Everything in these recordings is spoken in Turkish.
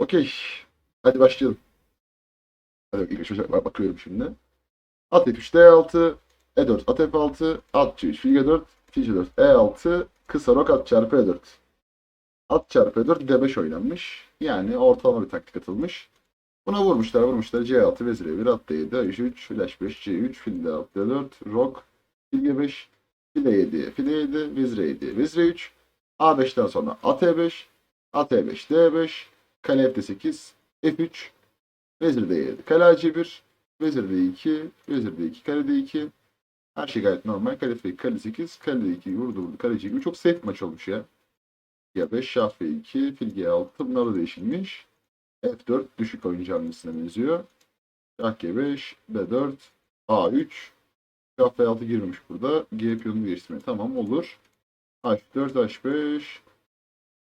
Okey. Hadi başlayalım. Hadi ilk bak- bakıyorum şimdi. At F3 D6, E4 at F6, at C3 fil G4, fil C4 E6, kısa rok at çarpı E4. At çarpı E4 D5 oynanmış. Yani ortalama bir taktik atılmış. Buna vurmuşlar vurmuşlar C6 vezir E1 at D7 H3 fil H5 C3 fil D6 D4 rok fil G5 fil E7 fil E7 vezir E7 vezir E3 A5'ten sonra at E5 at E5 D5 kale F8 F3 vezir D7 kale AC1 vezir D2 vezir D2 kale D2 her şey gayet normal. Kale F2, kale 8, kale D2 vurdu vurdu. Kale C2 çok safe maç olmuş ya. G5, şah F2, fil G6 bunlar da değişilmiş. F4 düşük oyuncu hamlesine benziyor. Şah G5, B4, A3. Şah F6 girmiş burada. G piyonunu değiştirmeye tamam olur. H4, H5.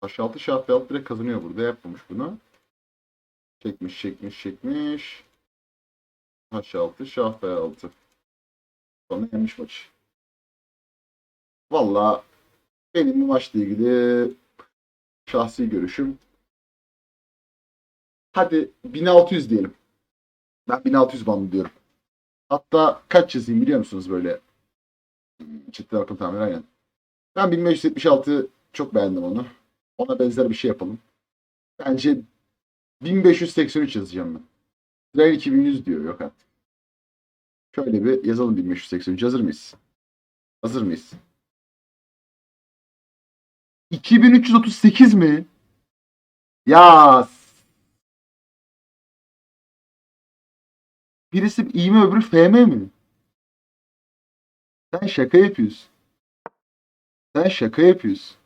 H6, Şah F6 direkt kazanıyor burada. Yapmamış bunu. Çekmiş, çekmiş, çekmiş. H6, Şah F6. Sonra yenmiş maçı. Valla benim bu maçla ilgili şahsi görüşüm hadi 1600 diyelim. Ben 1600 bandı diyorum. Hatta kaç yazayım biliyor musunuz böyle çıktı akıl tamir aynen. Ben 1576 çok beğendim onu. Ona benzer bir şey yapalım. Bence 1583 yazacağım ben. Sırayla 2100 diyor yok artık. Şöyle bir yazalım 1583. Hazır mıyız? Hazır mıyız? 2338 mi? Ya Birisi iyi mi öbürü FM mi? Sen şaka yapıyorsun. Sen şaka yapıyorsun.